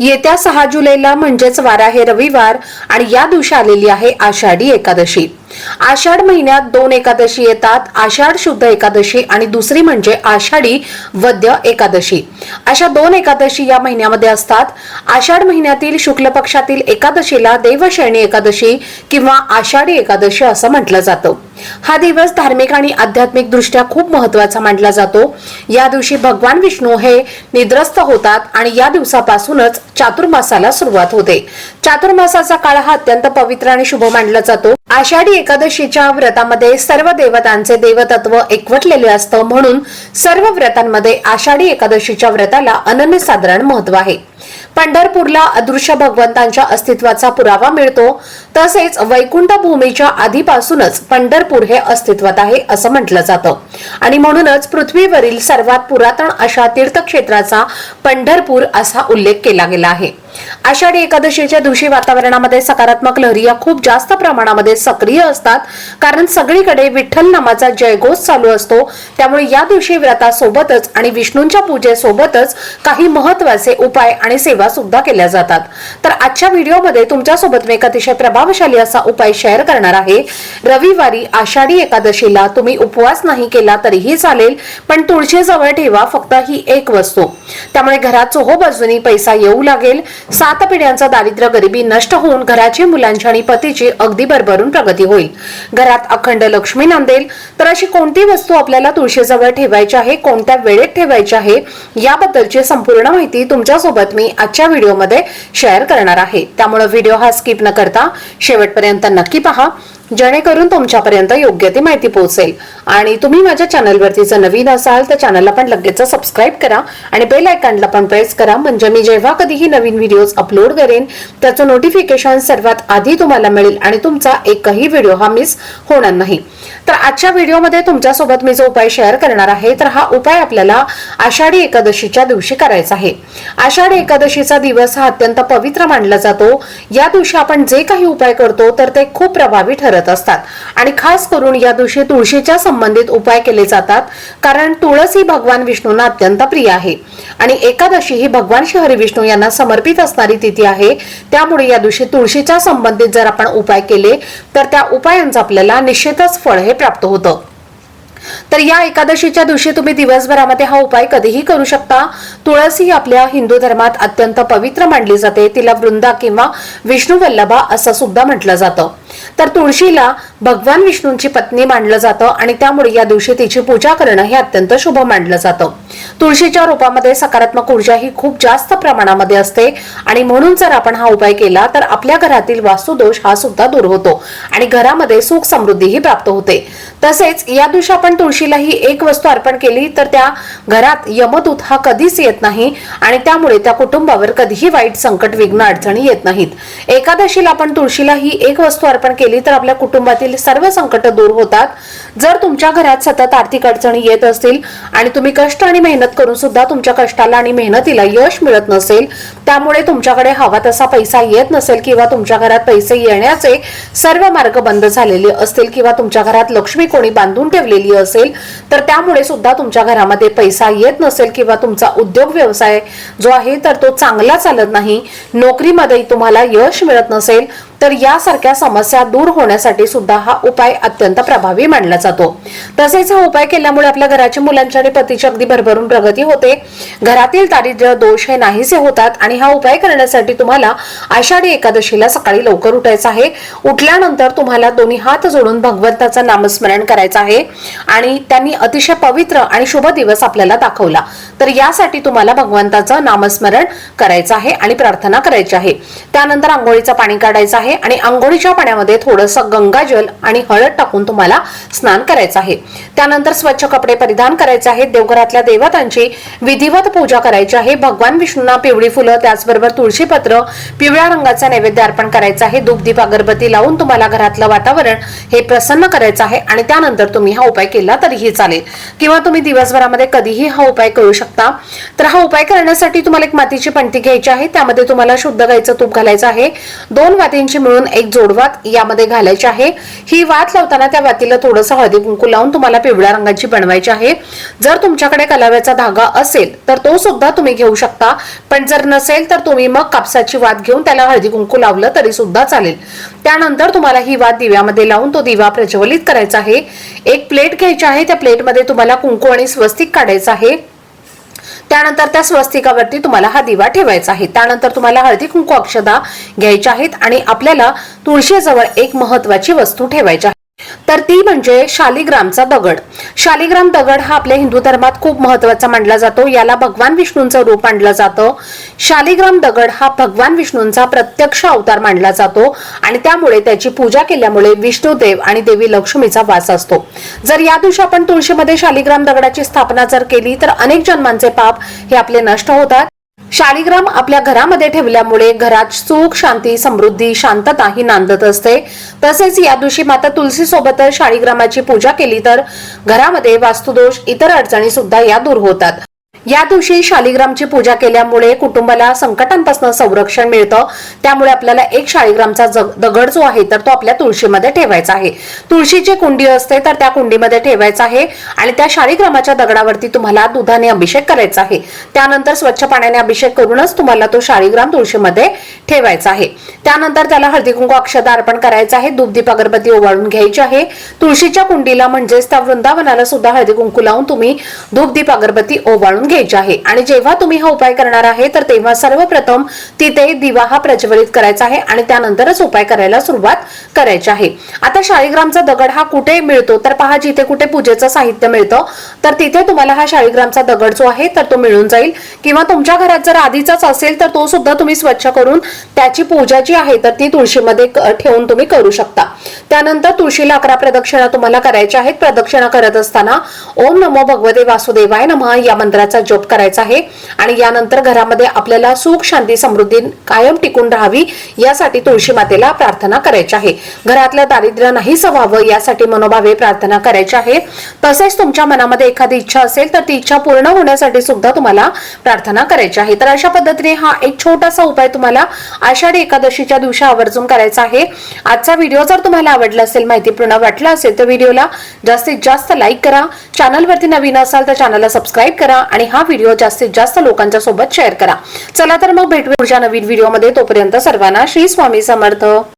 येत्या सहा जुलैला म्हणजेच वार आहे रविवार आणि या दिवशी आलेली आहे आषाढी एकादशी. आषाढ महिन्यात दोन एकादशी येतात आषाढ शुद्ध एकादशी आणि दुसरी म्हणजे आषाढी वद्य एकादशी. अशा दोन एकादशी या महिन्यामध्ये असतात. आषाढ महिन्यातील शुक्ल पक्षातील एकादशीला देवशैणी एकादशी किंवा आषाढी एकादशी असं म्हटलं जातं. हा दिवस धार्मिक आणि आध्यात्मिक दृष्ट्या खूप महत्त्वाचा मानला जातो. या दिवशी भगवान विष्णू हे निद्रस्त होतात आणि या दिवसापासूनच चातुर्मासाला सुरुवात होते. चातुर्मासाचा काळ हा अत्यंत पवित्र आणि शुभ मानला जातो. आषाढी एकादशीच्या व्रतामध्ये सर्व देवतांचे देवतत्व एकवटलेले असतं म्हणून सर्व व्रतांमध्ये आषाढी एकादशीच्या व्रताला अनन्यसाधारण महत्त्व आहे. पंढरपूरला अदृश्य भगवंतांच्या अस्तित्वाचा पुरावा मिळतो. तसेच वैकुंठ भूमीच्या आधीपासूनच पंढरपूर हे अस्तित्वात आहे असं म्हटलं जातं. आणि म्हणूनच पृथ्वीवरील सर्वात पुरातन अशा तीर्थक्षेत्राचा पंढरपूर असा उल्लेख केला गेला आहे. आषाढी एकादशीच्या दिवशी वातावरणामध्ये सकारात्मक लहरी या खूप जास्त प्रमाणामध्ये सक्रिय असतात. कारण सगळीकडे विठ्ठल नामाचा जयघोष चालू असतो. त्यामुळे या दिवशी व्रतासोबतच आणि विष्णूंच्या पूजेसोबतच काही महत्त्वाचे उपाय आणि सेवा सुद्धा केल्या जातात. तर आजच्या व्हिडिओमध्ये तुमच्यासोबत मी एक अतिशय प्रभावशाली असा उपाय शेअर करणार आहे. रविवारी आषाढी एकादशीला तुम्ही उपवास नाही केला तरीही चालेल पण तुळशीजवळ ठेवा फक्त ही एक वस्तू. त्यामुळे घरात चोहो बाजूनी पैसा येऊ लागेल. सात पिढ्यांचं दारिद्र्य गरिबी नष्ट होऊन घराची मुलांची आणि पतीची अगदी भरभरून प्रगती होईल. घरात अखंड लक्ष्मी नांदेल. तर अशी कोणती वस्तू आपल्याला तुळशीजवळ ठेवायची आहे कोणत्या वेळेत ठेवायची आहे याबद्दलची संपूर्ण माहिती तुमच्यासोबत मी आजच्या व्हिडिओमध्ये शेअर करणार आहे. त्यामुळे व्हिडिओ हा स्किप न करता शेवटपर्यंत नक्की पहा. जेणेकरून तुमच्यापर्यंत योग्य ती माहिती पोहोचेल. आणि तुम्ही माझ्या चॅनलवरती जर नवीन असाल तर चॅनलला पण लगेच सबस्क्राईब करा आणि बेल आयकॉनला पण प्रेस करा. म्हणजे मी जेव्हा कधीही नवीन व्हिडिओज अपलोड करेन त्याचं नोटिफिकेशन सर्वात आधी तुम्हाला मिळेल आणि तुमचा एकही व्हिडिओ हा मिस होणार नाही. तर आजच्या व्हिडिओमध्ये तुमच्यासोबत मी जो उपाय शेअर करणार आहे तर हा उपाय आपल्याला आषाढी एकादशीच्या दिवशी करायचा आहे. आषाढी एकादशीचा दिवस हा अत्यंत पवित्र मानला जातो. या दिवशी आपण जे काही उपाय करतो तर ते खूप प्रभावी ठरत असतात. आणि खास करून या दिवशी तुळशीच्या संबंधित उपाय केले जातात कारण तुळस ही भगवान विष्णूंना अत्यंत प्रिय आहे. आणि एकादशी ही भगवान श्री हरी विष्णू यांना समर्पित असणारी तिथी आहे. त्यामुळे या दिवशी तुळशीच्या संबंधित जर आपण उपाय केले तर त्या उपायांचं आपल्याला निश्चितच फळ हे प्राप्त होतं. तर या एकादशीच्या दिवशी तुम्ही दिवसभरामध्ये हा उपाय कधीही करू शकता. तुळस ही आपल्या हिंदू धर्मात अत्यंत पवित्र मानली जाते. तिला वृंदा किंवा विष्णू वल्लभा असं सुद्धा म्हटलं जातं. तर तुळशीला भगवान विष्णूंची पत्नी मानलं जातं आणि त्यामुळे या दिवशी तिची पूजा करणं हे अत्यंत शुभ मानलं जातं. तुळशीच्या रूपामध्ये सकारात्मक ऊर्जा ही खूप जास्त प्रमाणामध्ये असते आणि म्हणून जर आपण हा उपाय केला तर आपल्या घरातील वास्तुदोष हा सुद्धा दूर होतो आणि घरामध्ये सुख समृद्धीही प्राप्त होते. तसेच या दिवशी आपण तुळशीला ही एक वस्तू अर्पण केली तर त्या घरात यमदूत हा कधीच येत नाही आणि त्यामुळे त्या कुटुंबावर कधीही वाईट संकट विघ्न अडचणी येत नाहीत. एकादशीला आपण तुळशीला ही एक वस्तू अर्पण केली तर आपल्या कुटुंबातील सर्व संकट दूर होतात. जर तुमच्या घरात सतत आर्थिक अडचणी येत असतील आणि तुम्ही कष्ट आणि मेहनत करून सुद्धा तुमच्या कष्टाला आणि मेहनतीला यश मिळत नसेल त्यामुळे तुमच्याकडे हवा तसा पैसा येत नसेल किंवा तुमच्या घरात पैसे येण्याचे सर्व मार्ग बंद झालेले असतील किंवा तुमच्या घरात लक्ष्मी कोणी बांधून ठेवलेली असेल तर त्यामुळे सुद्धा तुमच्या घरामध्ये पैसा येत नसेल किंवा तुमचा उद्योग व्यवसाय जो आहे तर तो चांगला चालत नाही. नोकरीमध्ये तुम्हाला यश मिळत नसेल. तर यासारख्या समस्या दूर होण्यासाठी सुद्धा हा उपाय अत्यंत प्रभावी मानला जातो. तसेच हा उपाय केल्यामुळे आपल्या घराच्या मुलांच्या आणि पतीची अगदी भरभरून प्रगती होते. घरातील दारिद्र्य दोष हे नाहीसे होतात आणि हा उपाय करण्यासाठी तुम्हाला आषाढी एकादशीला सकाळी लवकर उठायचं आहे. उठल्यानंतर तुम्हाला दोन्ही हात जोडून भगवंताचं नामस्मरण करायचं आहे आणि त्यांनी अतिशय पवित्र आणि शुभ दिवस आपल्याला दाखवला. तर यासाठी तुम्हाला भगवंताचं नामस्मरण करायचं आहे आणि प्रार्थना करायची आहे. त्यानंतर आंघोळीचं पाणी काढायचं आहे. आहे आणि आंघोळीच्या पाण्यामध्ये थोडंसं गंगाजल आणि हळद टाकून तुम्हाला स्नान करायचं आहे. त्यानंतर स्वच्छ कपडे परिधान करायचे आहेत. देवघरातल्या देवतांची विधिवत पूजा करायची आहे. भगवान विष्णूंना पिवळी फुलं त्याचबरोबर तुळशीपत्र पिवळ्या रंगाचा नैवेद्य अर्पण करायचा आहे. धूपदीप अगरबत्ती लावून तुम्हाला घरातलं वातावरण हे प्रसन्न करायचं आहे आणि त्यानंतर तुम्ही हा उपाय केला तरीही चालेल. किंवा तुम्ही दिवसभरामध्ये कधीही हा उपाय करू शकता. तर हा उपाय करण्यासाठी तुम्हाला एक मातीची पणती घ्यायची आहे. त्यामध्ये तुम्हाला शुद्ध गाईचं तूप घालायचं आहे. दोन मातींची मिळून एक जोडवात यामध्ये घालायची आहे. ही वात लावताना त्या वातीला थोडंसं हळदी कुंकू लावून तुम्हाला पिवळ्या रंगाची बनवायची आहे. जर तुमच्याकडे कलाव्याचा धागा असेल तर तो सुद्धा तुम्ही घेऊ शकता. पण जर नसेल तर तुम्ही मग कापसाची वात घेऊन त्याला हळदी कुंकू लावलं तरी सुद्धा चालेल. त्यानंतर तुम्हाला ही वात दिव्यामध्ये लावून तो दिवा प्रज्वलित करायचा आहे. एक प्लेट घ्यायची आहे. त्या प्लेटमध्ये तुम्हाला कुंकू आणि स्वस्तिक काढायचं आहे. त्यानंतर त्या स्वस्तिकावरती तुम्हाला हा दिवा ठेवायचा आहे. त्यानंतर तुम्हाला हळदी कुंकू अक्षदा घ्यायच्या आहेत आणि आपल्याला तुळशीजवळ एक महत्वाची वस्तू ठेवायची आहे. तर ती म्हणजे शालिग्रामचा दगड. शालिग्राम दगड हा आपल्या हिंदू धर्मात खूप महत्त्वाचा मानला जातो. याला भगवान विष्णूंचं रूप मानलं जातं. शालिग्राम दगड हा भगवान विष्णूंचा प्रत्यक्ष अवतार मानला जातो आणि त्यामुळे त्याची पूजा केल्यामुळे विष्णुदेव आणि देवी लक्ष्मीचा वास असतो. जर या दिवशी आपण तुळशीमध्ये शालिग्राम दगडाची स्थापना जर केली तर अनेक जन्मांचे पाप हे आपले नष्ट होतात. शालिग्राम आपल्या घरामध्ये ठेवल्यामुळे घरात सुख शांती समृद्धी शांतता ही नांदत असते. तसेच या दिवशी माता तुलसी शाळीग्रामाची शालिग्रामाची पूजा केली तर घरामध्ये वास्तुदोष इतर अडचणी सुद्धा या दूर होतात. या दिवशी शालिग्रामची पूजा केल्यामुळे कुटुंबाला संकटांपासून संरक्षण मिळतं. त्यामुळे आपल्याला एक शालिग्रामचा दगड जो आहे तर तो आपल्या तुळशीमध्ये ठेवायचा आहे. तुळशीची कुंडी असते तर त्या कुंडीमध्ये ठेवायचा आहे आणि त्या शालिग्रामाच्या दगडावरती तुम्हाला दुधाने अभिषेक करायचा आहे. त्यानंतर स्वच्छ पाण्याने अभिषेक करूनच तुम्हाला तो शालिग्राम तुळशीमध्ये ठेवायचा आहे. त्यानंतर त्याला हळदी कुंकू अक्षदा अर्पण करायचं आहे. धूपदीप अगरबत्ती ओवाळून घ्यायची आहे. तुळशीच्या कुंडीला म्हणजेच त्या वृंदावनाला सुद्धा हळदी कुंकू लावून तुम्ही धूपदीप अगरबत्ती ओवाळून घ्यायची आहे. आणि जेव्हा तुम्ही हा उपाय करणार आहे तर तेव्हा सर्वप्रथम तिथे दिवा हा प्रज्वलित करायचा आहे आणि त्यानंतरच उपाय करायला सुरुवात करायची आहे. आता शाळीग्रामचा दगड हा कुठे मिळतो? तर पहा जिथे कुठे पूजेचं साहित्य मिळतं तर तिथे तुम्हाला हा शाळीग्रामचा दगड जो आहे तर तो मिळून जाईल. किंवा तुमच्या घरात जर आधीचाच असेल तर तो सुद्धा तुम्ही स्वच्छ करून त्याची पूजा जी आहे तर ती तुळशीमध्ये ठेवून तुम्ही करू शकता. त्यानंतर तुळशीला अकरा प्रदक्षिणा तुम्हाला करायच्या आहेत. प्रदक्षिणा करत असताना ओम नमो भगवते वासुदेवाय नमः या मंत्राचा जप करायचा आहे. आणि यानंतर घरामध्ये आपल्याला सुख शांती समृद्धी कायम टिकून राहावी यासाठी तुळशी मातेला प्रार्थना करायची आहे. घरातलं दारिद्र्य नाही व्हावं यासाठी मनोभावे प्रार्थना करायची आहे. तसेच तुमच्या मनामध्ये एखादी इच्छा असेल तर ती इच्छा पूर्ण होण्यासाठी सुद्धा तुम्हाला प्रार्थना करायची आहे. तर अशा पद्धतीने हा एक छोटासा उपाय तुम्हाला आषाढी एकादशीच्या दिवशी आवर्जून करायचा आहे. आजचा व्हिडिओ जर तुम्हाला आवडला असेल माहितीपूर्ण वाटला असेल तर व्हिडिओला जास्तीत जास्त लाईक करा. चॅनलवरती नवीन असाल तर चॅनलला सबस्क्राईब करा. आणि हा व्हिडिओ जास्तीत जास्त लोकांच्या सोबत शेअर करा. चला तर मग भेटूया पुढच्या नवीन व्हिडिओमध्ये तोपर्यंत सर्वांना श्री स्वामी समर्थ.